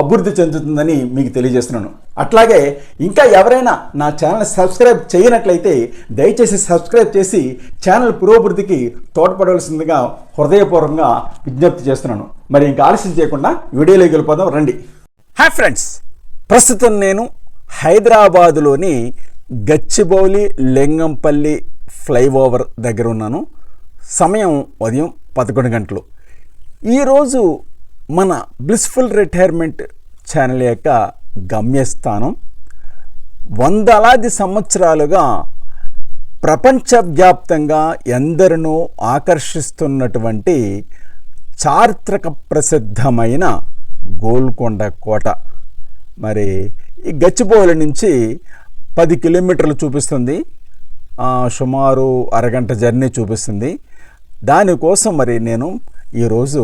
అభివృద్ధి చెందుతుందని మీకు తెలియజేస్తున్నాను. అట్లాగే ఇంకా ఎవరైనా నా ఛానల్ సబ్స్క్రైబ్ చేయనట్లయితే దయచేసి సబ్స్క్రైబ్ చేసి ఛానల్ పురోభివృద్ధికి తోడ్పడవలసిందిగా హృదయపూర్వకంగా విజ్ఞప్తి చేస్తున్నాను. మరి ఇంకా ఆలస్యం చేయకుండా వీడియోలోకి వెళ్ళిపోదాం రండి. హాయ్ ఫ్రెండ్స్ ప్రస్తుతం నేను హైదరాబాదులోని గచ్చిబౌలి లింగంపల్లి ఫ్లైఓవర్ దగ్గర ఉన్నాను. సమయం ఉదయం పదకొండు గంటలు. ఈరోజు మన బ్లిస్ఫుల్ రిటైర్మెంట్ ఛానల్ యొక్క గమ్యస్థానం వందలాది సంవత్సరాలుగా ప్రపంచవ్యాప్తంగా ఎందరినో ఆకర్షిస్తున్నటువంటి చారిత్రక ప్రసిద్ధమైన గోల్కొండ కోట. మరి ఈ గచ్చిబౌలి నుంచి పది కిలోమీటర్లు చూపిస్తుంది. సుమారు అరగంట జర్నీ చూపిస్తుంది. దానికోసం మరి నేను ఈరోజు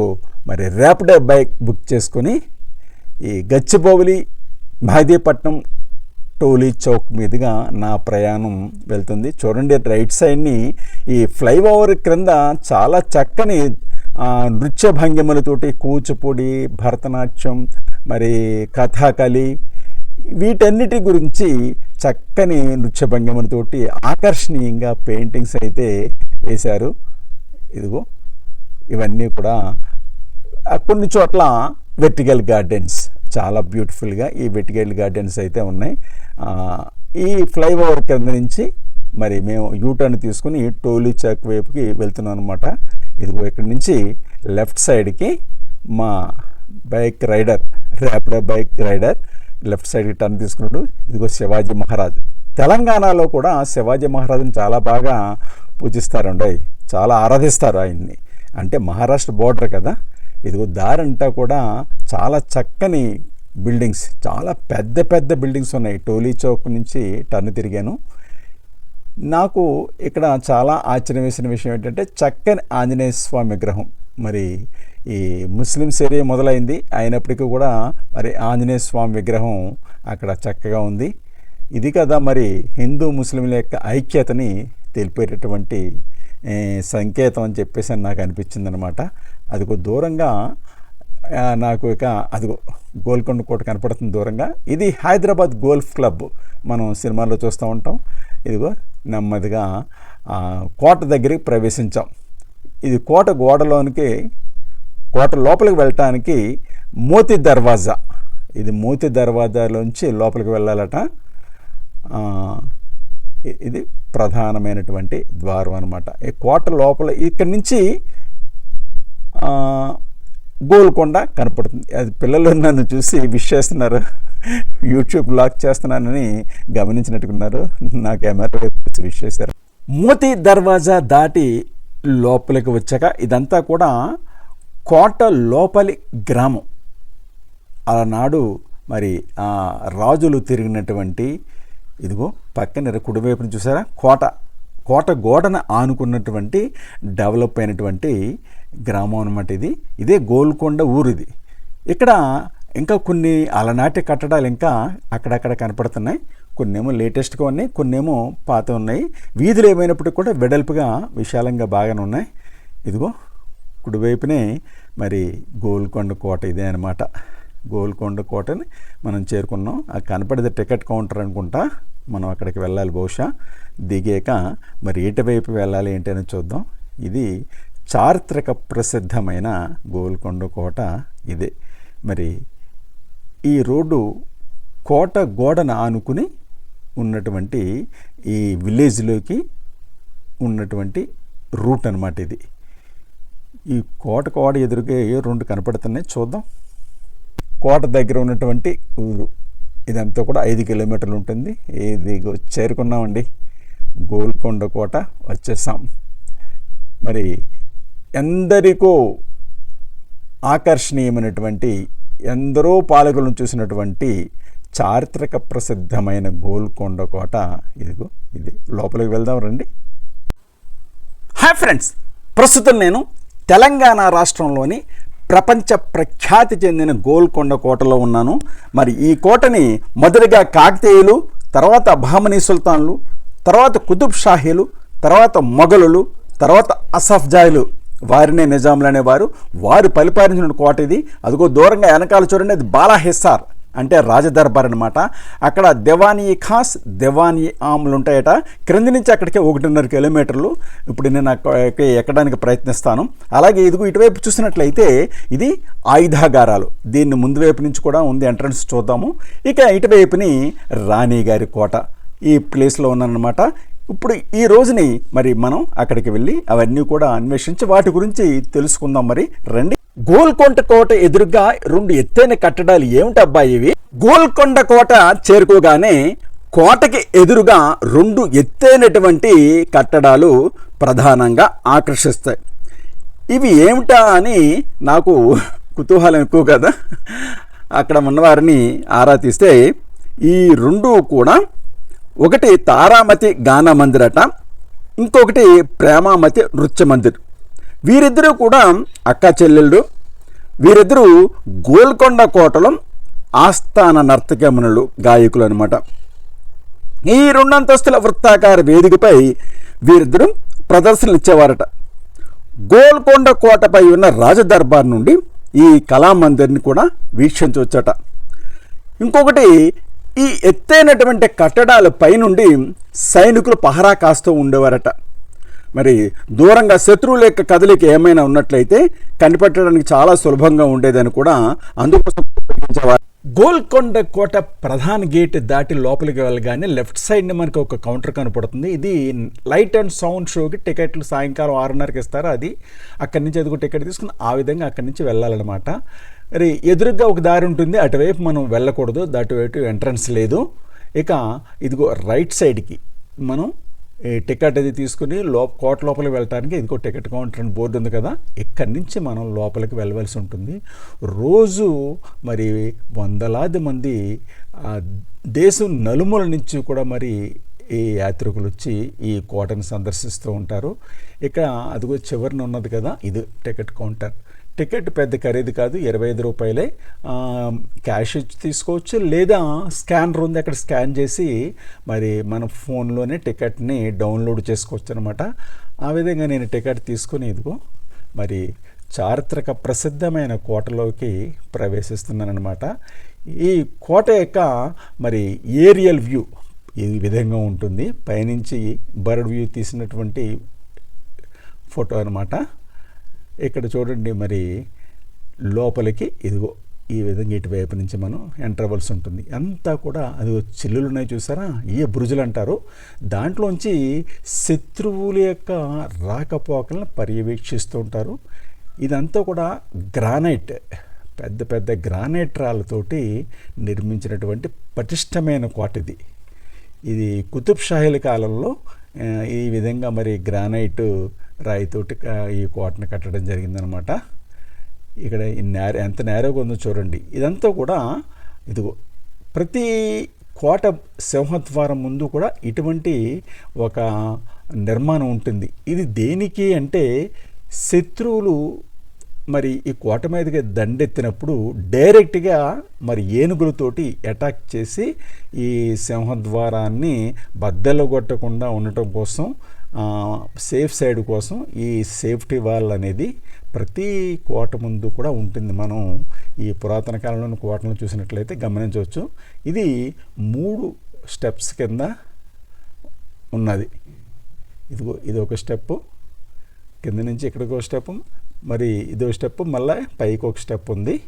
మరి ర్యాపిడో బైక్ బుక్ చేసుకొని ఈ గచ్చిబౌలి మహదీపట్నం టోలీ చౌక్ మీదుగా నా ప్రయాణం వెళ్తుంది. చూడండి రైట్ సైడ్ని ఈ ఫ్లైఓవర్ క్రింద చాలా చక్కని నృత్య భంగిమలతోటి కూచిపూడి భరతనాట్యం మరి కథాకళి వీటన్నిటి గురించి చక్కని నృత్య భంగిమలతోటి ఆకర్షణీయంగా పెయింటింగ్స్ అయితే వేశారు. ఇదిగో ఇవన్నీ కూడా కొన్ని చోట్ల వెర్టికల్ గార్డెన్స్ చాలా బ్యూటిఫుల్గా ఈ వెర్టికల్ గార్డెన్స్ అయితే ఉన్నాయి. ఈ ఫ్లైఓవర్ కింద నుంచి మరి మేము యూటర్న్ తీసుకుని టోలీ చాక్ వైపుకి వెళ్తున్నాం అనమాట ఇదిగో ఇక్కడి నుంచి లెఫ్ట్ సైడ్కి మా bike rider Rapido bike rider left సైడ్కి టర్న్ తీసుకున్నాడు. ఇదిగో శివాజీ మహారాజ్. తెలంగాణలో కూడా శివాజీ మహారాజుని చాలా బాగా పూజిస్తారండి చాలా ఆరాధిస్తారు ఆయన్ని. అంటే మహారాష్ట్ర బోర్డర్ కదా. ఇదిగో దారంతా కూడా చాలా చక్కని బిల్డింగ్స్ చాలా పెద్ద పెద్ద బిల్డింగ్స్ ఉన్నాయి. టోలీ చౌక్ నుంచి టర్న్ తిరిగాను. నాకు ఇక్కడ చాలా ఆశ్చర్యం వేసిన విషయం ఏంటంటే చక్కని ఆంజనేయ స్వామి విగ్రహం. మరి ఈ ముస్లిమ్స్ ఏరియా మొదలైంది. అయినప్పటికీ కూడా మరి ఆంజనేయ స్వామి విగ్రహం అక్కడ చక్కగా ఉంది. ఇది కదా మరి హిందూ ముస్లింల యొక్క ఐక్యతని తెలిపేటటువంటి సంకేతం అని చెప్పేసి నాకు అనిపించింది అనమాట అదిగో దూరంగా నాకు ఇక అదిగో గోల్కొండ కోట కనపడుతుంది దూరంగా. ఇది హైదరాబాద్ గోల్ఫ్ క్లబ్ మనం సినిమాల్లో చూస్తూ ఉంటాం. ఇదిగో నెమ్మదిగా కోట దగ్గరికి ప్రవేశించాం. ఇది కోట గోడలోనికి కోట లోపలికి వెళ్ళటానికి మోతి దర్వాజా. ఇది మోతి దర్వాజాలోంచి లోపలికి వెళ్ళాలట. ఇది ప్రధానమైనటువంటి ద్వారం అనమాట ఈ కోట లోపల ఇక్కడి నుంచి గోల్కొండ కనపడుతుంది. అది పిల్లలు నన్ను చూసి విష్ చేస్తున్నారు. యూట్యూబ్ బ్లాక్ చేస్తున్నానని గమనించినట్టుకున్నారు. నా కెమెరా వైపు విష్ చేశారు. మోతి దర్వాజా దాటి లోపలికి వచ్చాక ఇదంతా కూడా కోట లోపలి గ్రామం. అలనాడు మరి ఆ రాజులు తిరిగినటువంటి ఇదిగో పక్కన కుడివైపున చూసారా? కోట కోట గోడన ఆనుకున్నటువంటి డెవలప్ అయినటువంటి గ్రామం అనమాట ఇది. ఇదే గోల్కొండ ఊరు ఇది ఇక్కడ ఇంకా కొన్ని అలనాటి కట్టడాలు ఇంకా అక్కడక్కడ కనపడుతున్నాయి. కొన్నేమో లేటెస్ట్గా ఉన్నాయి కొన్నేమో పాత ఉన్నాయి. వీధులు ఏమైనప్పటికీ కూడా వెడల్పుగా విశాలంగా బాగానే ఉన్నాయి. ఇదిగో కుడివైపునే మరి గోల్కొండ కోట ఇదే అనమాట గోల్కొండ కోటని మనం చేరుకున్నాం. ఆ కనపడేది టికెట్ కౌంటర్ అనుకుంటా. మనం అక్కడికి వెళ్ళాలి బహుశా. దిగాక మరి ఎటువైపు వెళ్ళాలి ఏంటి అని చూద్దాం. ఇది చారిత్రక ప్రసిద్ధమైన గోల్కొండ కోట ఇదే. మరి ఈ రోడ్డు కోట గోడను ఆనుకుని ఉన్నటువంటి ఈ విలేజ్లోకి ఉన్నటువంటి రూట్ అనమాట ఇది. ఈ కోట కోడ ఎదురుగా రెండు కనపడుతున్నాయి చూద్దాం. కోట దగ్గర ఉన్నటువంటి ఊరు. ఇదంతా కూడా ఐదు కిలోమీటర్లు ఉంటుంది. ఇది చేరుకున్నామండి. గోల్కొండ కోట వచ్చేసాం. మరి ఎందరికో ఆకర్షణీయమైనటువంటి ఎందరో పాలకులను చూసినటువంటి చారిత్రక ప్రసిద్ధమైన గోల్కొండ కోట ఇదిగో ఇది. లోపలికి వెళ్దాం రండి. Hi friends. ప్రస్తుతం నేను తెలంగాణ రాష్ట్రంలోని ప్రపంచ ప్రఖ్యాతి చెందిన గోల్కొండ కోటలో ఉన్నాను. మరి ఈ కోటని మొదటిగా కాకతీయులు తర్వాత బహమనీ సుల్తాన్లు తర్వాత కుతుబ్ షాహీలు తర్వాత మొఘలులు తర్వాత అసఫ్జాయిలు వారినే నిజాములు అనేవారు. వారు పరిపాలించిన కోట ఇది. అదిగో దూరంగా వెనకాల చూడండి అది బాలాహిస్సార్ అంటే రాజదర్బార్ అనమాట అక్కడ దివానీ ఖాస్ దివానీ ఆములు ఉంటాయట క్రింది నుంచి అక్కడికి ఒకటిన్నర కిలోమీటర్లు. ఇప్పుడు నేను ఎక్కడానికి ప్రయత్నిస్తాను. అలాగే ఇదిగో ఇటువైపు చూసినట్లయితే ఇది ఆయుధాగారాలు. దీన్ని ముందు వైపు నుంచి కూడా ఉంది ఎంట్రన్స్ చూద్దాము. ఇక ఇటువైపుని రాణి గారి కోట. ఈ ప్లేస్లో ఉన్నానమాట ఇప్పుడు ఈ రోజుని మరి మనం అక్కడికి వెళ్ళి అవన్నీ కూడా అన్వేషించి వాటి గురించి తెలుసుకుందాం మరి. రండి. గోల్కొండ కోట ఎదురుగా రెండు ఎత్తైన కట్టడాలు ఏమిటబ్బా ఇవి? గోల్కొండ కోట చేరుకోగానే కోటకి ఎదురుగా రెండు ఎత్తైనటువంటి కట్టడాలు ప్రధానంగా ఆకర్షిస్తాయి. ఇవి ఏమిటా అని నాకు కుతూహలం ఎక్కువ కదా. అక్కడ ఉన్నవారిని ఆరా తీస్తే ఈ రెండు కూడా ఒకటి తారామతి గాన మందిర్ అట ఇంకొకటి ప్రేమామతి నృత్య మందిర్ వీరిద్దరూ కూడా అక్క చెల్లెళ్ళు. వీరిద్దరూ గోల్కొండ కోటలో ఆస్థాన నర్తకమునులు గాయకులు అనమాట ఈ రెండంతస్తుల వృత్తాకార వేదికపై వీరిద్దరూ ప్రదర్శనలు ఇచ్చేవారట. గోల్కొండ కోటపై ఉన్న రాజదర్బార్ నుండి ఈ కళామందిర్ని కూడా వీక్షించవచ్చట. ఇంకొకటి ఈ ఎత్తైనటువంటి కట్టడాల పైనుండి సైనికులు పహరా కాస్తూ ఉండేవారట. మరి దూరంగా శత్రువుల యొక్క కదలిక ఏమైనా ఉన్నట్లయితే కనిపెట్టడానికి చాలా సులభంగా ఉండేదని కూడా అందుకోసం ఉపయోగించేవారు. గోల్కొండ కోట ప్రధాన గేట్ దాటి లోపలికి వెళ్ళగానే లెఫ్ట్ సైడ్ని మనకు ఒక కౌంటర్ కనపడుతుంది. ఇది లైట్ అండ్ సౌండ్ షోకి టికెట్లు సాయంకాలం ఆరున్నరకి ఇస్తారు. అది అక్కడి నుంచి ఎదుగు టికెట్ తీసుకుని ఆ విధంగా అక్కడి నుంచి వెళ్ళాలన్నమాట. మరి ఎదురుగా ఒక దారి ఉంటుంది. అటువైపు మనం వెళ్ళకూడదు. దాటివైపు ఎంట్రన్స్ లేదు. ఇక ఇదిగో రైట్ సైడ్కి మనం ఈ టికెట్ అది తీసుకుని లో కోట లోపలికి వెళ్ళటానికి ఇదిగో టికెట్ కౌంటర్ అని బోర్డు ఉంది కదా. ఇక్కడి నుంచి మనం లోపలికి వెళ్ళవలసి ఉంటుంది. రోజు మరి వందలాది మంది దేశం నలుమూల నుంచి కూడా మరి ఈ యాత్రికులు వచ్చి ఈ కోటను సందర్శిస్తూ ఉంటారు. ఇక్కడ అదిగో చివరిన ఉన్నది కదా. ఇది టికెట్ కౌంటర్. టికెట్ పెద్ద ఖరీదు కాదు ఇరవై ఐదు రూపాయలే. క్యాష్ ఇచ్చి తీసుకోవచ్చు లేదా స్కానర్ ఉంది అక్కడ స్కాన్ చేసి మరి మన ఫోన్లోనే టికెట్ని డౌన్లోడ్ చేసుకోవచ్చు అనమాట ఆ విధంగా నేను టికెట్ తీసుకుని ఇదిగో మరి చారిత్రక ప్రసిద్ధమైన కోటలోకి ప్రవేశిస్తున్నానమాట ఈ కోట యొక్క మరి ఏరియల్ వ్యూ ఈ విధంగా ఉంటుంది. పైనుంచి బర్డ్ వ్యూ తీసినటువంటి ఫోటో అనమాట ఇక్కడ చూడండి మరి లోపలికి ఇదిగో ఈ విధంగా ఇటువైపు నుంచి మనం ఎంటర్ అవ్వాల్సి ఉంటుంది. అంతా కూడా అది చిల్లులు ఉన్నాయి చూసారా? ఏ బురుజులు అంటారు. దాంట్లోంచి శత్రువుల యొక్క రాకపోకలను పర్యవేక్షిస్తూ ఉంటారు. ఇదంతా కూడా గ్రానైట్ పెద్ద పెద్ద గ్రానైట్ రాళ్ళతోటి నిర్మించినటువంటి పటిష్టమైన కోటది ఇది కుతుబ్ షాహీల కాలంలో ఈ విధంగా మరి గ్రానైట్ రాయితోటి ఈ కోటను కట్టడం జరిగిందనమాట. ఇక్కడ నేర ఎంత నేరోగా ఉందో చూడండి. ఇదంతా కూడా ఇదిగో ప్రతి కోట సింహద్వారం ముందు కూడా ఇటువంటి ఒక నిర్మాణం ఉంటుంది. ఇది దేనికి అంటే శత్రువులు మరి ఈ కోట మీదకి దండెత్తినప్పుడు డైరెక్ట్గా మరి ఏనుగులతోటి అటాక్ చేసి ఈ సింహద్వారాన్ని బద్దలు కొట్టకుండా ఉండటం కోసం సేఫ్ సైడ్ కోసం ఈ సేఫ్టీ వాల్ అనేది ప్రతి కోట ముందు కూడా ఉంటుంది. మనం ఈ పురాతన కాలంలోని కోటలను చూసినట్లయితే గమనించవచ్చు. ఇది మూడు స్టెప్స్ కింద ఉన్నది. ఇదిగో ఇది ఒక స్టెప్పు. కింద నుంచి ఇక్కడికి ఒక స్టెప్ మరి ఇదో స్టెప్ మళ్ళీ పైకి ఒక స్టెప్ ఉంది.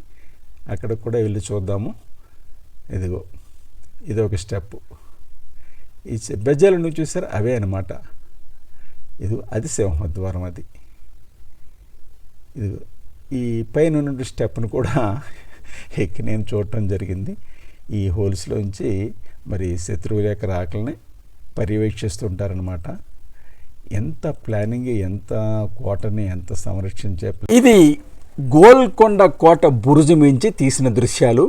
అక్కడికి కూడా వెళ్ళి చూద్దాము. ఇదిగో ఇది ఒక స్టెప్ ఈ చె- బెజ్జాలు నువ్వు చూసారు? అవే అనమాట ఇది అది సింహద్వారం అది. ఇది ఈ పైన స్టెప్ను కూడా ఎక్కి నేను చూడటం జరిగింది. ఈ హోల్స్లోంచి మరి శత్రువుల యొక్క రాకల్ని పర్యవేక్షిస్తుంటారనమాట ఎంత ప్లానింగ్ ఎంత కోటని ఎంత సంరక్షించే ఇది గోల్కొండ కోట బురుజు మించి తీసిన దృశ్యాలు.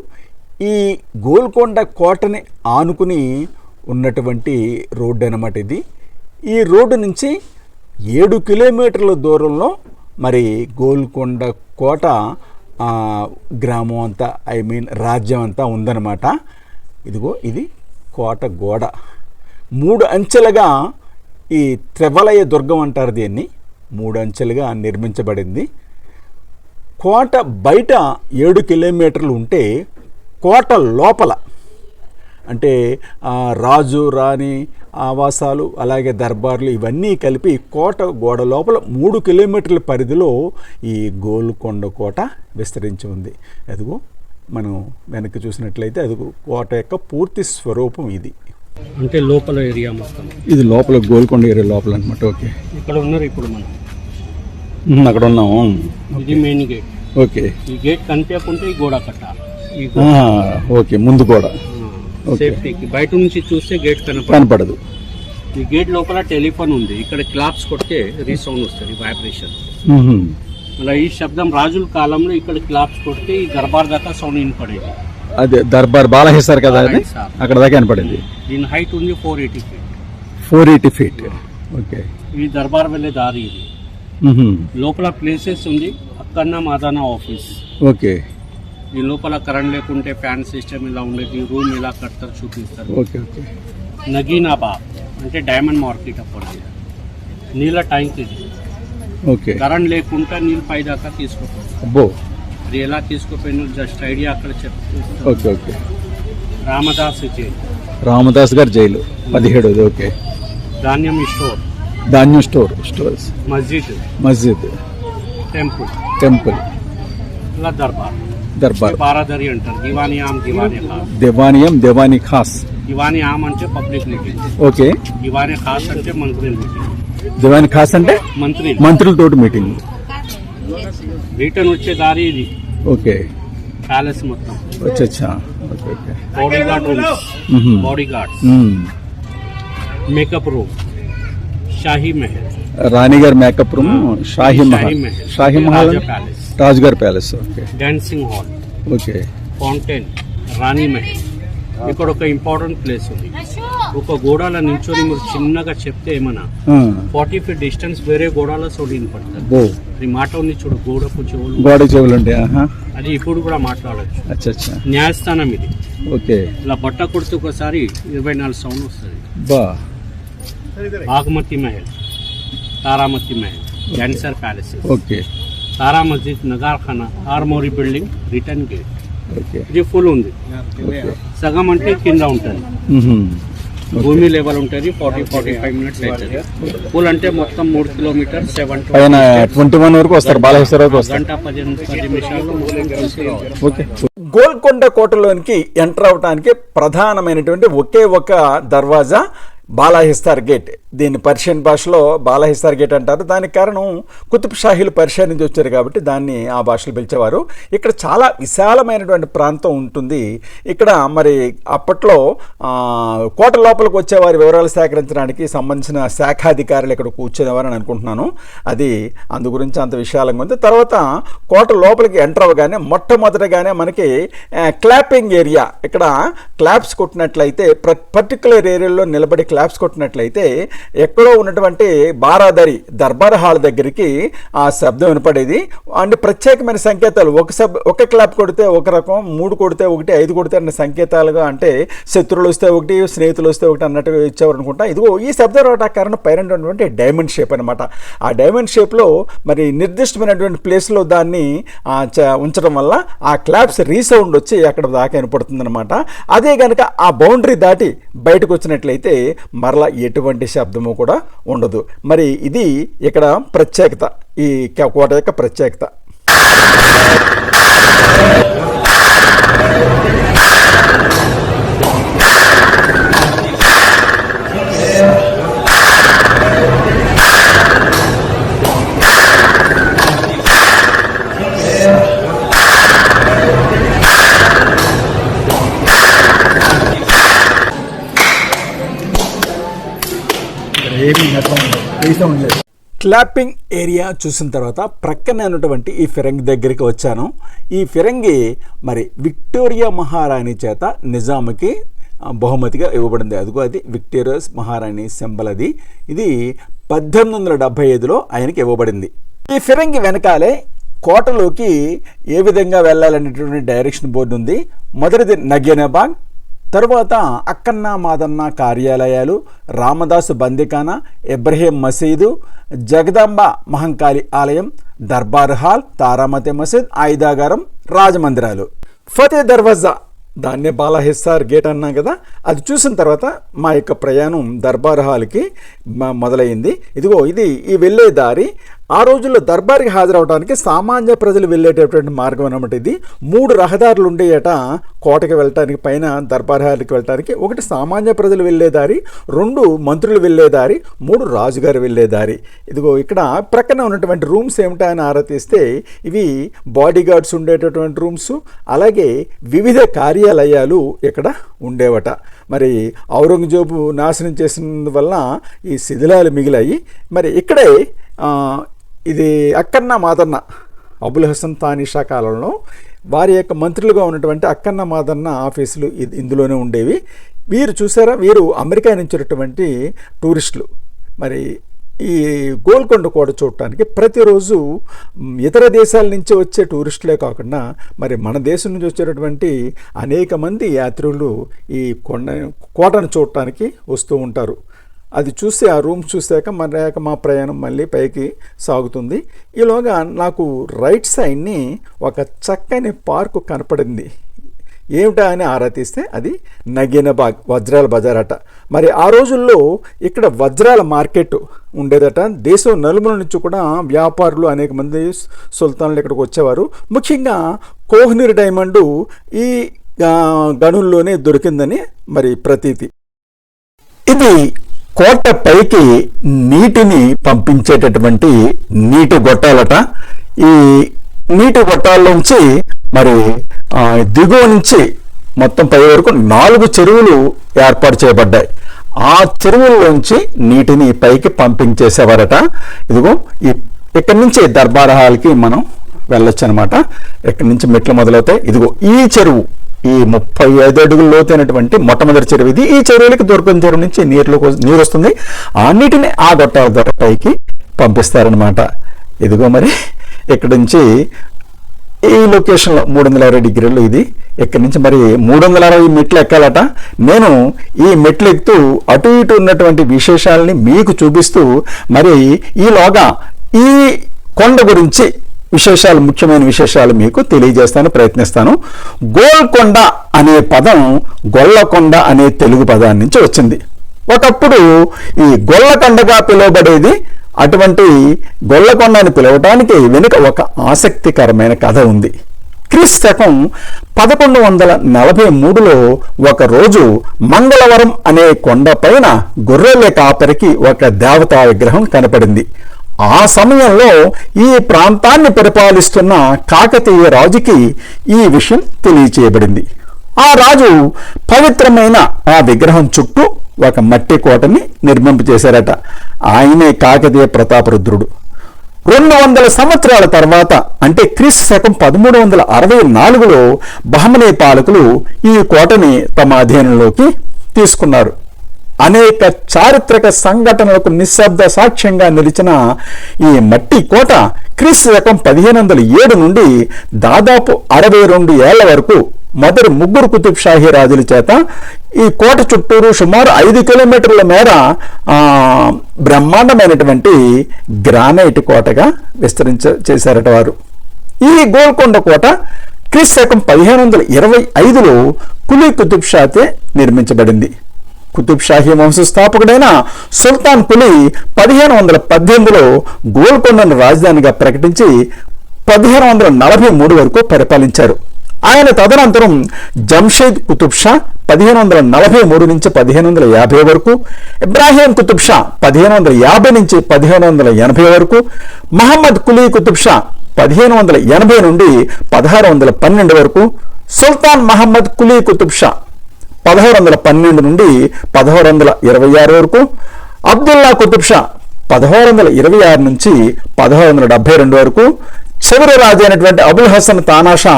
ఈ గోల్కొండ కోటని ఆనుకుని ఉన్నటువంటి రోడ్డు అనమాట ఇది. ఈ రోడ్డు నుంచి ఏడు కిలోమీటర్ల దూరంలో మరి గోల్కొండ కోట గ్రామం అంతా ఐ మీన్ రాజ్యం అంతా ఉందన్నమాట. ఇదిగో ఇది కోట గోడ. మూడు అంచెలుగా ఈ త్రివలయ దుర్గం అంటారు దీన్ని. మూడు అంచెలుగా నిర్మించబడింది. కోట బయట ఏడు కిలోమీటర్లు ఉంటే కోట లోపల అంటే రాజు రాణి ఆవాసాలు అలాగే దర్బార్లు ఇవన్నీ కలిపి కోట గోడ లోపల మూడు కిలోమీటర్ల పరిధిలో ఈ గోల్కొండ కోట విస్తరించి ఉంది. అదిగో మనం వెనక్కి చూసినట్లయితే అదిగో కోట యొక్క పూర్తి స్వరూపం ఇది. అంటే లోపల ఏరియా మొత్తం? ఇది లోపల గోల్కొండ ఏరియా లోపల అనమాట ఓకే. ఇక్కడ ఉన్నారు ఇప్పుడు మనం? అక్కడ ఉన్నాము ఇది మెయిన్ గేట్ ఓకే. ఈ గేట్ కనిపించకుంటే ఈ గోడ కట్టాలి. ఓకే ముందు కూడా ఓకే. సేఫ్టీకి. బయట నుంచి చూస్తే గేట్ కనపడదు. ఈ గేట్ లోపల టెలిఫోన్ ఉంది. ఇక్కడ క్లాప్స్ కొడితే రీసౌండ్ వస్తుంది వైబ్రేషన్. అలా ఈ శబ్దం రాజుల కాలంలో ఇక్కడ క్లాప్స్ కొడితే ఈ దర్బార్ దాకా సౌండ్ వినపడేది. అదే దర్బార్ బాలహిస్తారు కదా అది? బాలహిసార్. అక్కడ దాకా కనపడింది దీని హైట్ ఉంది four eighty feet four eighty feet okay ఈ దర్బార్ వెళ్ళే దారి ఇది. లోపల ప్లేసెస్ ఉంది. అక్కన్న మాదానా ఆఫీస్ ఓకే ఈ లోపల కరెంట్ లేకుంటే ఫ్యాన్ సిస్టమ్ ఇలా ఉండేది రూమ్ ఇలా కడతారు చూపిస్తారు. Okay okay. నగీనాబాద్ అంటే డైమండ్ మార్కెట్ అప్పటిది. నీళ్ళ ట్యాంక్ ఇది. ఓకే. కరెంట్ లేకుండా నీళ్ళు పై దాకా తీసుకుపోతారు. అబ్బో. అది ఎలా తీసుకుపోయిన జస్ట్ ఐడియా అక్కడ చెప్తారు. Okay okay. Ramdas jail. Ramdas గారి జైలు. పదిహేడోది ఓకే. ధాన్యం స్టోర్. ధాన్యం స్టోర్ స్టోర్స్. మస్జిద్. మస్జిద్. టెంపుల్. టెంపుల్. ఇలా దర్బార్ దర్బార్. బారాదరి అంటారు. దివానీ ఆమ్ దివానీ ఖాస్. దేవానియం దేవాని ఖాస్. దివానీ ఆమ్ అంటే public meeting. Okay. Diwani Khas అంటే మంత్రి మీటింగ్. దేవాని ఖాస్ అంటే మంత్రి. మంత్రులతోటి మీటింగ్. రిటర్న్ వచ్చే దారి ఇది. ఓకే. ప్యాలెస్ మొత్తం. వచ్చా okay okay. Body guard rooms. Body guards మ్మ్. మేకప్ రూమ్ షాహీ మహల్ రాణి గారి makeup room Shahi Mahal Shahi Mahal palace రాజుగారి palace okay dancing hall okay fountain Rani Mahal ఇక్కడ ఒక ఇంపార్టెంట్ ప్లేస్ ఉంది. ఒక గోడాల నించొని మీరు చిన్నగా చెప్తే ఏమన్నా? ఫార్టీ ఫీట్ డిస్టెన్స్ వేరే గోడాల సౌండ్ పడుతుంది బో అది మాట ఉంది చూడు గోడకు చెవులు గోడ చెవులు అది ఇప్పుడు కూడా మాట్లాడచ్చు. న్యాయస్థానం ఇది. ఓకే. ఇలా బట్ట కొడితే ఒకసారి ఇరవై నాలుగు సౌండ్ వస్తుంది. బా. Bhagmati Mahal Taramati Mahal dancer palace okay. Tara Masjid Naqqar Khana armoury building return gate. ఇది ఫుల్ ఉంది. సగం అంటే కింద ఉంటుంది. భూమి లెవెల్ ఉంటుంది ఫార్టీ ఫార్టీ ఫైవ్ మినిట్స్ అవుతుంది. ఫుల్ అంటే మొత్తం మూడు కిలోమీటర్ సెవెన్ పైన ట్వంటీ వన్ వరకు వస్తారు వరకు వస్తారు. గంట. ఓకే. గోల్కొండ కోటలోనికి ఎంటర్ అవడానికి ప్రధానమైనటువంటి ఒకే ఒక దర్వాజా బాలాహిస్తార్ గేట్. దీన్ని పర్షియన్ భాషలో బాలాహిస్తార్ గేట్ అంటారు. దానికి కారణం కుతుబ్ షాహీలు పర్షియా నుంచి వచ్చారు కాబట్టి దాన్ని ఆ భాషలో పిలిచేవారు. ఇక్కడ చాలా విశాలమైనటువంటి ప్రాంతం ఉంటుంది. ఇక్కడ మరి అప్పట్లో కోట లోపలికి వచ్చేవారి వివరాలు సేకరించడానికి సంబంధించిన శాఖాధికారులు ఇక్కడ కూర్చునేవారని అనుకుంటున్నాను. అది అందు గురించి అంత విశాలంగా ఉంది. తర్వాత కోట లోపలికి ఎంటర్ అవ్వగానే మొట్టమొదటగానే మనకి క్లాపింగ్ ఏరియా. ఇక్కడ క్లాప్స్ కొట్టినట్లయితే ప్ర పర్టికులర్ ఏరియాలో నిలబడి క్లాప్స్ కొట్టినట్లయితే ఎక్కడో ఉన్నటువంటి బారాదరి దర్బార్ హాల్ దగ్గరికి ఆ శబ్దం వినపడేది. అండ్ ప్రత్యేకమైన సంకేతాలు. ఒక సబ్ ఒక క్లాప్ కొడితే ఒక రకం మూడు కొడితే ఒకటి ఐదు కొడితే అన్న సంకేతాలుగా అంటే శత్రువులు వస్తే ఒకటి స్నేహితులు వస్తే ఒకటి అన్నట్టుగా ఇచ్చేవారు అనుకుంటా. ఇదిగో ఈ శబ్దం రావడానికి కారణం పైన ఉన్నటువంటి డైమండ్ షేప్ అనమాట ఆ డైమండ్ షేప్లో మరి నిర్దిష్టమైనటువంటి ప్లేస్లో దాన్ని చ- ఉంచడం వల్ల ఆ క్లాప్స్ రీసౌండ్ వచ్చి అక్కడ దాకా వినపడుతుంది అనమాట అదే కనుక ఆ బౌండరీ దాటి బయటకు వచ్చినట్లయితే మరలా ఎటువంటి శబ్దము కూడా ఉండదు. మరి ఇది ఇక్కడ ప్రత్యేకత ఈ కోట యొక్క ప్రత్యేకత. క్లాపింగ్ ఏరియా చూసిన తర్వాత ప్రక్కనే ఉన్నటువంటి ఈ ఫిరంగి దగ్గరికి వచ్చాను. ఈ ఫిరంగి మరి విక్టోరియా మహారాణి చేత నిజాముకి బహుమతిగా ఇవ్వబడింది. అదిగో అది విక్టోరియస్ మహారాణి సెంబల్ అది. ఇది పద్దెనిమిది వందల డెబ్బై ఐదులో ఆయనకి ఇవ్వబడింది. ఈ ఫిరంగి వెనకాలే కోటలోకి ఏ విధంగా వెళ్ళాలనేటువంటి డైరెక్షన్ బోర్డు ఉంది. మొదటిది నగేనాబాగ్ తరువాత అక్కన్న మాదన్న కార్యాలయాలు రామదాసు బందికాన ఇబ్రహీం మసీదు జగదాంబ మహంకాళి ఆలయం దర్బార్ హాల్ తారామతి మసీద్ ఆయుధాగారం రాజమందిరాలు. ఫతే దర్వాజా దాన్నే బాలా హిస్సార్ గేట్ అన్నాం కదా అది చూసిన తర్వాత మా యొక్క ప్రయాణం దర్బార్ హాల్కి మొదలైంది. ఇదిగో ఇది ఈ వెళ్ళే దారి ఆ రోజుల్లో దర్బార్కి హాజరవడానికి సామాన్య ప్రజలు వెళ్ళేటటువంటి మార్గం అనమాట ఇది. మూడు రహదారులు ఉండేయట కోటకి వెళ్ళటానికి పైన దర్బార్ హాల్కి వెళ్ళటానికి. ఒకటి సామాన్య ప్రజలు వెళ్ళే దారి రెండు మంత్రులు వెళ్ళే దారి మూడు రాజుగారు వెళ్ళే దారి. ఇదిగో ఇక్కడ ప్రక్కన ఉన్నటువంటి రూమ్స్ ఏమిటా అని ఆరా తీస్తే ఇవి బాడీ గార్డ్స్ ఉండేటటువంటి రూమ్స్ అలాగే వివిధ కార్యాలయాలు ఇక్కడ ఉండేవట. మరి ఔరంగజేబు నాశనం చేసినందువల్ల ఈ శిథిలాలు మిగిలాయి. మరి ఇక్కడే ఇది అక్కన్న మాదన్న అబుల్ హసన్ తానిషా కాలంలో వారి యొక్క మంత్రులుగా ఉన్నటువంటి అక్కన్న మాదన్న ఆఫీసులు ఇది- ఇందులోనే ఉండేవి. వీరు చూసారా? వీరు అమెరికా నుంచి ఉన్నటువంటి టూరిస్టులు. మరి ఈ గోల్కొండ కోట చూడటానికి ప్రతిరోజు ఇతర దేశాల నుంచి వచ్చే టూరిస్టులే కాకుండా మరి మన దేశం నుంచి వచ్చేటటువంటి అనేక మంది యాత్రికులు ఈ కొండ కోటను చూడటానికి వస్తూ ఉంటారు. అది చూసి ఆ రూమ్ చూశాక మర్యాక మా ప్రయాణం మళ్ళీ పైకి సాగుతుంది. ఈలోగా నాకు రైట్ సైడ్ని ఒక చక్కని పార్కు కనపడింది. ఏమిటా అని ఆరా తీస్తే అది నగీన బాగ్ వజ్రాల బజార్ అట. మరి ఆ రోజుల్లో ఇక్కడ వజ్రాల మార్కెట్ ఉండేదట. దేశం నలుమూల నుంచి కూడా వ్యాపారులు అనేక మంది సుల్తాన్లు ఇక్కడికి వచ్చేవారు. ముఖ్యంగా కోహ్నీర్ డైమండ్ ఈ గనుల్లోనే దొరికిందని మరి ప్రతీతి. ఇది కోట పైకి నీటిని పంపించేటటువంటి నీటి గొట్టాలట. ఈ నీటి గొట్టాల్లోంచి మరి దిగువ నుంచి మొత్తం పై వరకు నాలుగు చెరువులు ఏర్పాటు చేయబడ్డాయి. ఆ చెరువుల్లోంచి నీటిని పైకి పంపించేసేవారట. ఇదిగో ఇక్కడి నుంచి దర్బార్ హాల్కి మనం వెళ్ళొచ్చు అనమాట ఇక్కడి నుంచి మెట్లు మొదలవుతాయి. ఇదిగో ఈ చెరువు ఈ ముప్పై ఐదు అడుగులు లోతైనటువంటి మొట్టమొదటి చెరువు ఇది. ఈ చెరువులకి దుర్గం చెరువు నుంచి నీరులో నీరు వస్తుంది. ఆ నీటిని ఆ గొట్టాల ద్వారా పైకి పంపిస్తారనమాట ఇదిగో మరి ఇక్కడ నుంచి ఈ లొకేషన్లో మూడు వందల అరవై డిగ్రీలు ఇది. ఇక్కడ నుంచి మరి మూడు వందల అరవై మెట్లు ఎక్కాలట. నేను ఈ మెట్లు ఎక్కుతూ అటు ఇటు ఉన్నటువంటి విశేషాలని మీకు చూపిస్తూ మరి ఈలోగా ఈ కొండ గురించి విశేషాలు ముఖ్యమైన విశేషాలు మీకు తెలియజేస్తాను ప్రయత్నిస్తాను. గోల్కొండ అనే పదం గొల్లకొండ అనే తెలుగు పదాన్ని నుంచి వచ్చింది. ఒకప్పుడు ఈ గొల్లకొండగా పిలువబడేది అటువంటి గొల్లకొండని పిలవటానికి వెనుక ఒక ఆసక్తికరమైన కథ ఉంది. క్రీస్తు శకం పదకొండు వందల నలభై మూడులో ఒక రోజు మంగళవరం అనే కొండ పైన గొర్రెల కాపరికి ఒక దేవతా విగ్రహం కనపడింది. ఆ సమయంలో ఈ ప్రాంతాన్ని పరిపాలిస్తున్న కాకతీయ రాజుకి ఈ విషయం తెలియచేయబడింది. ఆ రాజు పవిత్రమైన ఆ విగ్రహం చుట్టూ ఒక మట్టి కోటని నిర్మింపు చేశారట. ఆయనే కాకతీయ ప్రతాపరుద్రుడు. రెండు వందల సంవత్సరాల తర్వాత అంటే క్రీస్తు శకం పదమూడు వందల అరవై నాలుగులో బహమనీ పాలకులు ఈ కోటని తమ అధీనంలోకి తీసుకున్నారు. అనేక చారిత్రక సంఘటనలకు నిశ్శబ్ద సాక్ష్యంగా నిలిచిన ఈ మట్టి కోట క్రీస్తు శకం పదిహేను వందల ఏడు నుండి దాదాపు అరవై రెండు ఏళ్ళ వరకు మొదటి ముగ్గురు కుతుబ్ షాహీ రాజుల చేత ఈ కోట చుట్టూరు సుమారు ఐదు కిలోమీటర్ల మేర బ్రహ్మాండమైనటువంటి గ్రానైట్ కోటగా విస్తరించ చేశారట వారు. ఈ గోల్కొండ కోట క్రీస్తు శకం పదిహేను వందల ఇరవై ఐదులో కులీ కుతుబ్ షాతే నిర్మించబడింది. కుతుబ్ షాహీ వంశస్థాపకుడైన సుల్తాన్ కులీ పదిహేను వందల పద్దెనిమిదిలో గోల్కొండను రాజధానిగా ప్రకటించి పదిహేను వందల నలభై మూడు వరకు పరిపాలించారు. ఆయన తదనంతరం జంషేద్ కుతుబ్ షా పదిహేను వందల నలభై మూడు నుంచి పదిహేను వందల యాభై వరకు ఇబ్రాహీం కుతుబ్ షా పదిహేను వందల యాభై నుంచి పదిహేను వందల ఎనభై వరకు మహమ్మద్ కులీ కుతుబ్ షా పదిహేను వందల ఎనభై నుండి పదహారు వందల పన్నెండు వరకు సుల్తాన్ మహమ్మద్ కులీ కుతుబ్ షా పదహారు వందల పన్నెండు నుండి పదహారు వందల ఇరవై ఆరు వరకు అబ్దుల్లా కుతుబ్ షా పదహారు వందల ఇరవై ఆరు నుంచి పదహారు వందల డెబ్బై రెండు వరకు చివరి రాజు అయినటువంటి అబుల్ హసన్ తానాషా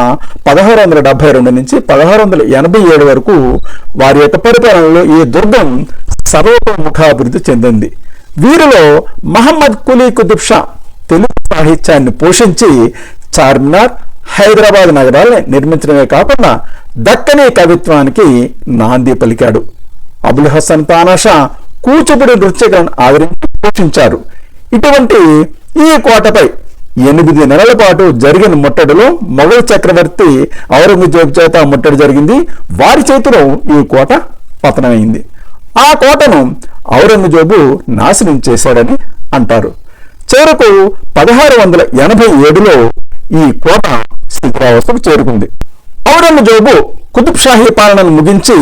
పదహారు వందల డెబ్బై రెండు నుంచి పదహారు వందల ఎనభై ఏడు వరకు వారి యొక్క పరిపాలనలో ఈ దుర్గం సర్వతోముఖాభివృద్ధి చెందింది. వీరిలో మహమ్మద్ కులీ కుతుబ్ షా తెలుగు సాహిత్యాన్ని పోషించి చార్మినార్ హైదరాబాద్ నగరాల్ని నిర్మించడమే కాకుండా దక్కనీ కవిత్వానికి నాంది పలికాడు. అబుల్ హసన్ తానాషా కూచిపూడి నృత్యకలను ఆదరించి పోషించారు. ఇటువంటి ఈ కోటపై ఎనిమిది నెలల పాటు జరిగిన ముట్టడిలో మొఘల్ చక్రవర్తి ఔరంగజేబు చేత ముట్టడి జరిగింది. వారి చేతిలో ఈ కోట పతనమైంది. ఆ కోటను ఔరంగజేబు నాశనం చేశాడని అంటారు. చివరకు పదహారు వందల ఎనభై ఏడులో ఈ కోట స్థితిరావస్థకు చేరుకుంది. ఔరంగజేబు కుతుబ్ షాహీ పాలనను ముగించి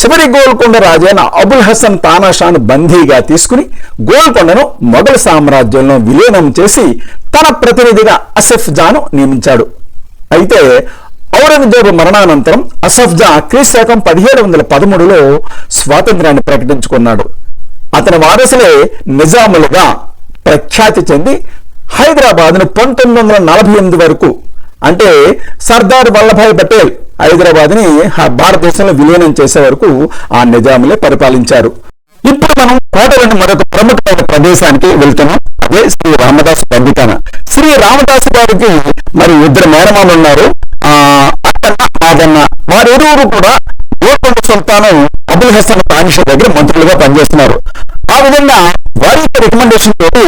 చివరి గోల్కొండ రాజైన అబుల్ హసన్ తానాషాను బందీగా తీసుకుని గోల్కొండను మొఘల్ సామ్రాజ్యంలో విలీనం చేసి తన ప్రతినిధిగా అసఫ్ జాను నియమించాడు. అయితే ఔరంగజేబు మరణానంతరం అసఫ్ జా క్రీశాకం పదిహేడు వందల పదమూడులో స్వాతంత్రాన్ని ప్రకటించుకున్నాడు. అతని వారసులే నిజాములుగా ప్రఖ్యాతి చెంది హైదరాబాద్ను పంతొమ్మిది వందల నలభై ఎనిమిది వరకు అంటే సర్దార్ వల్లభాయ్ పటేల్ హైదరాబాద్ని భారతదేశంలో విలీనం చేసే వరకు ఆ నిజాములే పరిపాలించారు. ఇప్పుడు మనం కోటలోని మరొక ప్రముఖమైన ప్రదేశానికి వెళ్తున్నాం. అదే శ్రీ రామదాస్ పండితాన శ్రీ రామదాస్ గారికి మరి ఇద్దరు మేనమాలు ఉన్నారు. ఆ అక్కన్న మాదన్న వారిరువురు కూడా గోల్కొండ సుల్తాను అబుల్ హసన్ తానిషా దగ్గర మంత్రులుగా పనిచేస్తున్నారు. ఆ విధంగా వారి యొక్క రికమెండేషన్ తోటి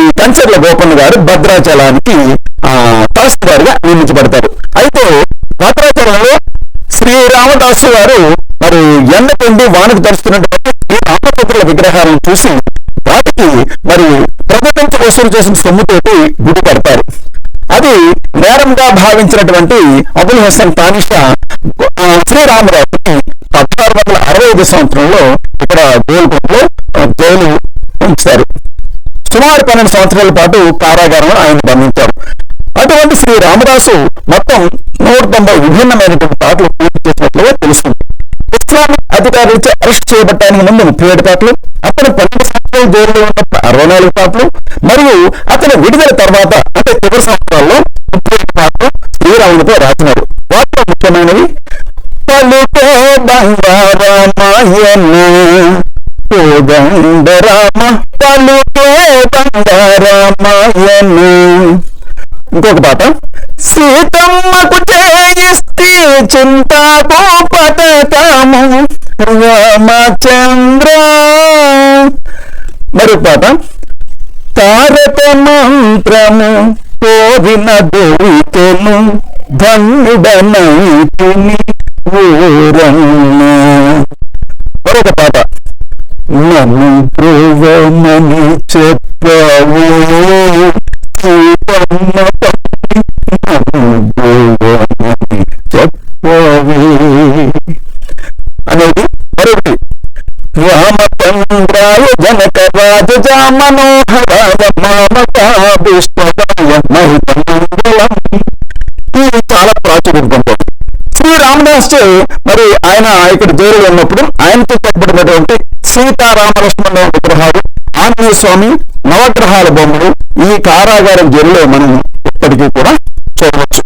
ఈ కంచర్ల గోపన్న గారు భద్రాచలానికి తహసీల్దార్గా నియమించబడతారు. అయితే భద్రాచలంలో శ్రీ రామదాసు గారు మరి ఎండకుండి వానకు తరుస్తున్నటువంటి ఈ రామచంద్రుల విగ్రహాలను చూసి వాటికి మరి ప్రభుత్వం వసూలు చేసిన సొమ్ముతోటి గుడి కడతారు. అది నేరంగా భావించినటువంటి అబుల్ హసన్ తానిషా శ్రీరామరాజుకి పద్నాలుగు వందల అరవై ఐదు సంవత్సరంలో ఇక్కడ గోల్కొండలో జైలు ఉంచారు సుమారు పన్నెండు సంవత్సరాల పాటు కారాగారంలో ఆయన బంధించారు అటువంటి శ్రీ రామదాసు మొత్తం నూట తొంభై విభిన్నమైనటువంటి పాటలు పూర్తి చేసినట్లుగా తెలుస్తుంది. ఇస్లామిక్ అధికారులచే అరెస్ట్ చేయబట్టడానికి ముందు ముప్పై ఏడు పాటలు అతను పన్నెండు సంవత్సరాలు జైల్లో ఉన్నప్పుడు అరవై నాలుగు పాటలు మరియు అతని విడుదల తర్వాత అంటే చివరి సంవత్సరాల్లో ముప్పై ఏడు పాటలు శ్రీరామునితో రాసినారు. వాటిలో ముఖ్యమైనవి పలుకే బంగారమాయను కోదండరామ పలుకే బంగారమాయను ఇంకొక పాట. సీతమ్మకు చేయిస్తే చింతాకు పతకము. రామచంద్ర. మరొక పాట. తారక మంత్రము కోరిన దొరికెను ధన్యుడనైతిని ఊరన్ను. మరొక పాట. నన్ను ధ్రువమని చెప్పవు. అనేది మరొకటి రామచంద్రాయ జనక రాజజా మనోహరాయ మామకాభిష్టదాయ మహితమంగళం ఇది చాలా ప్రాచుర్యం పొందాడు శ్రీ రామదాస్ మరి ఆయన ఇక్కడ జైలులో ఉన్నప్పుడు ఆయనతో చెప్పబడినటువంటి సీతారామలక్ష్మణ విగ్రహాలు ఆంజనేయ స్వామి నవగ్రహాల బొమ్మలు ఈ కారాగారం జైలులో మనం ఇప్పటికీ కూడా చూడవచ్చు.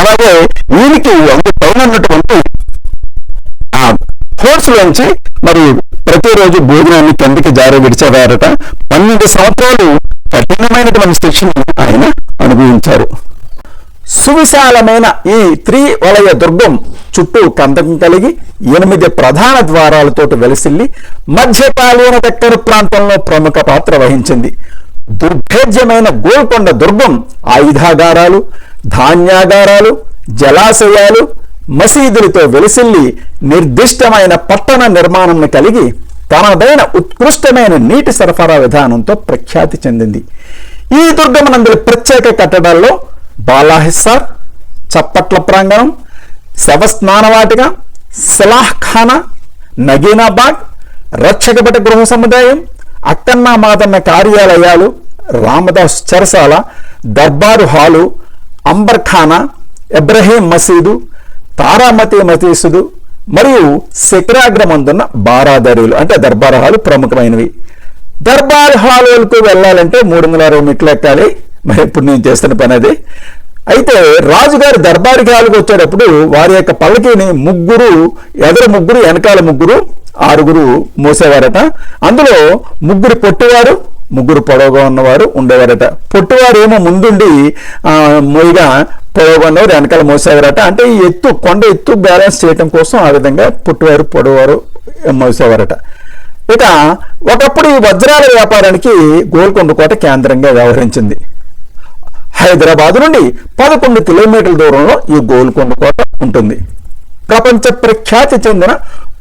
అలాగే వీరికి అందు పైన ఉన్నటువంటి ఆ కోర్స్ లోంచి మరి ప్రతిరోజు భోజనాన్ని కిందకి జారి విడిచేవారట. పన్నెండు సంవత్సరాలు కఠినమైనటువంటి శిక్షను ఆయన అనుభవించారు. సువిశాలమైన ఈ త్రివలయ దుర్గం చుట్టూ కందకం కలిగి ఎనిమిది ప్రధాన ద్వారాలతో వెలసిల్లి మధ్యకాలీన దక్కన ప్రాంతంలో ప్రముఖ పాత్ర వహించింది. దుర్భేద్యమైన గోల్కొండ దుర్గం ఆయుధాగారాలు ధాన్యాగారాలు జలాశయాలు మసీదులతో వెలిసిల్లి నిర్దిష్టమైన పట్టణ నిర్మాణం కలిగి తనదైన ఉత్కృష్టమైన నీటి సరఫరా విధానంతో ప్రఖ్యాతి చెందింది. ఈ దుర్గమనందరి ప్రత్యేక కట్టడాల్లో బాలాహిస్సార్ చప్పట్ల ప్రాంగణం శవ సలాహ్ ఖానా నగీనాబాగ్ రక్షకభట గృహ సముదాయం అక్కన్న మాదన్న కార్యాలయాలు రామదాస్ చెరసాల దర్బారు హాలు అంబర్ఖానా ఇబ్రహీం మసీదు తారామతి మసీదు మరియు శిఖరాగ్రమందున్న బారాదరీలు. అంటే దర్బార్ హాలు ప్రముఖమైనవి. దర్బార్ హాలులకు వెళ్ళాలంటే మూడు వందల అరవై మెట్లు ఎక్కాలి. మరి ఇప్పుడు నేను చేస్తున్న పని అది? అయితే రాజుగారి దర్బారికి హాల్కి వచ్చేటప్పుడు వారి యొక్క పల్లకిని ముగ్గురు ఎదరు ముగ్గురు వెనకాల ముగ్గురు ఆరుగురు మోసేవారట. అందులో ముగ్గురు పొట్టివారు ముగ్గురు పొడవుగా ఉన్నవారు ఉండేవారట. పొట్టివారు ఏమో ముందుండి మొయిగా పొడవుగా ఉన్నవారు వెనకాల మోసేవారట. అంటే ఈ ఎత్తు కొండ ఎత్తు బ్యాలెన్స్ చేయటం కోసం ఆ విధంగా పొట్టివారు పొడవారు మోసేవారట. ఇక ఒకప్పుడు ఈ వజ్రాల వ్యాపారానికి గోల్కొండ కోట కేంద్రంగా వ్యవహరించింది. హైదరాబాద్ నుండి పదకొండు కిలోమీటర్ల దూరంలో ఈ గోల్కొండ కోట ఉంటుంది. ప్రపంచ ప్రఖ్యాతి చెందిన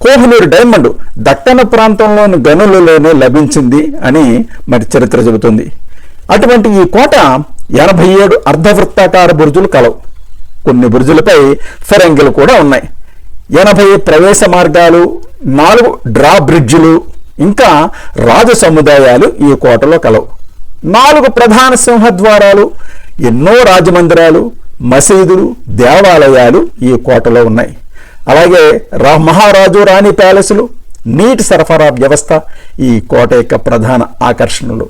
కోహినూరు డైమండ్ దక్కన ప్రాంతంలోని గనులలోనే లభించింది అని మరి చరిత్ర చెబుతుంది. అటువంటి ఈ కోట ఎనభై ఏడు అర్ధవృత్తాకార బురుజులు కలవు. కొన్ని బురుజులపై ఫిరంగిలు కూడా ఉన్నాయి. ఎనభై ప్రవేశ మార్గాలు నాలుగు డ్రా బ్రిడ్జిలు ఇంకా రాజ సముదాయాలు ఈ కోటలో కలవు. నాలుగు ప్రధాన సింహద్వారాలు ఎన్నో రాజమందిరాలు మసీదులు దేవాలయాలు ఈ కోటలో ఉన్నాయి. అలాగే రా మహారాజు రాణి ప్యాలెసులు నీటి సరఫరా వ్యవస్థ ఈ కోట యొక్క ప్రధాన ఆకర్షణలు.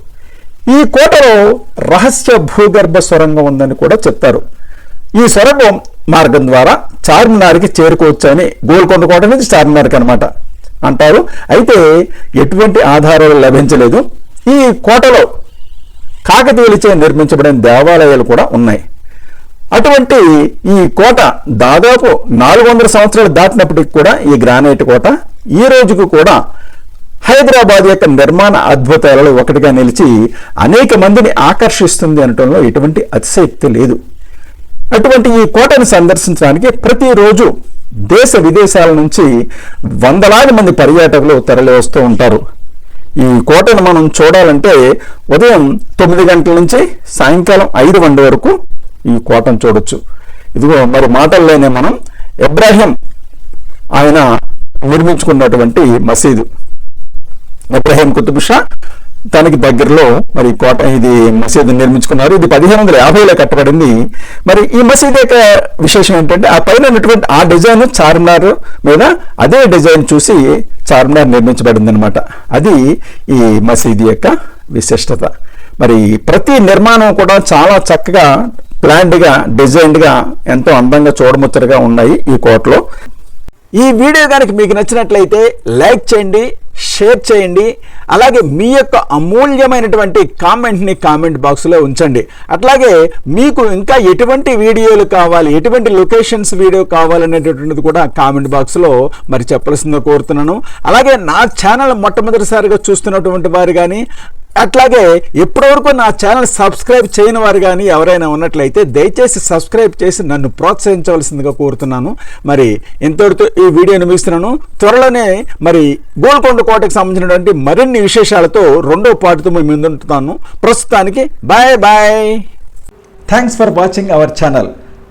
ఈ కోటలో రహస్య భూగర్భ సొరంగం ఉందని కూడా చెప్తారు. ఈ సొరంగం మార్గం ద్వారా చార్మినార్కి చేరుకోవచ్చని గోల్కొండ కోట నుంచి చార్మినార్కి అనమాట అంటారు. అయితే ఎటువంటి ఆధారాలు లభించలేదు. ఈ కోటలో కాకతీయులచే నిర్మించబడిన దేవాలయాలు కూడా ఉన్నాయి. అటువంటి ఈ కోట దాదాపు నాలుగు వందల సంవత్సరాలు దాటినప్పటికి కూడా ఈ గ్రానైట్ కోట ఈ రోజుకు కూడా హైదరాబాద్ యొక్క నిర్మాణ అద్భుతాలలో ఒకటిగా నిలిచి అనేక మందిని ఆకర్షిస్తుంది అనటంలో ఎటువంటి అతిశయక్తి లేదు. అటువంటి ఈ కోటను సందర్శించడానికి ప్రతిరోజు దేశ విదేశాల నుంచి వందలాది మంది పర్యాటకులు తరలి వస్తూ ఉంటారు. ఈ కోటను మనం చూడాలంటే ఉదయం తొమ్మిది గంటల నుంచి సాయంకాలం ఐదు గంటల వరకు ఈ కోటను చూడొచ్చు. ఇదిగో మరి మాటల్లోనే మనం ఇబ్రాహిం ఆయన నిర్మించుకున్నటువంటి మసీదు. ఇబ్రాహిం కుతుబ్ షా తనకి దగ్గరలో మరి కోట ఇది మసీదు నిర్మించుకున్నారు. ఇది పదిహేను వందల యాభైలో కట్టబడింది. మరి ఈ మసీదు యొక్క విశేషం ఏంటంటే ఆ పైన ఉన్నటువంటి ఆ డిజైన్ చార్మినార్ మీద అదే డిజైన్ చూసి చార్మినార్ నిర్మించబడింది అనమాట అది ఈ మసీదు యొక్క విశిష్టత. మరి ప్రతి నిర్మాణం కూడా చాలా చక్కగా ప్లాన్డ్గా డిజైన్డ్గా ఎంతో అందంగా చూడముచ్చటగా ఉన్నాయి ఈ కోటలో. ఈ వీడియో కనుక మీకు నచ్చినట్లయితే లైక్ చేయండి షేర్ చేయండి. అలాగే మీ యొక్క అమూల్యమైనటువంటి కామెంట్ని కామెంట్ బాక్స్లో ఉంచండి. అట్లాగే మీకు ఇంకా ఎటువంటి వీడియోలు కావాలి ఎటువంటి లొకేషన్స్ వీడియో కావాలనేటటువంటిది కూడా కామెంట్ బాక్స్లో మరి చెప్పాల్సిందిగా కోరుతున్నాను. అలాగే నా ఛానల్ మొట్టమొదటిసారిగా చూస్తున్నటువంటి వారు కానీ అట్లాగే ఇప్పటివరకు నా ఛానల్ సబ్స్క్రైబ్ చేయని వారు కానీ ఎవరైనా ఉన్నట్లయితే దయచేసి సబ్స్క్రైబ్ చేసి నన్ను ప్రోత్సహించవలసిందిగా కోరుతున్నాను. మరి ఇంతటితో ఈ వీడియోను ముగిస్తున్నాను. త్వరలోనే మరి గోల్కొండ కోటకు సంబంధించినటువంటి మరిన్ని విశేషాలతో రెండో పాటుతో మేము ముందుంటున్నాను. ప్రస్తుతానికి bye bye. Thanks for watching our channel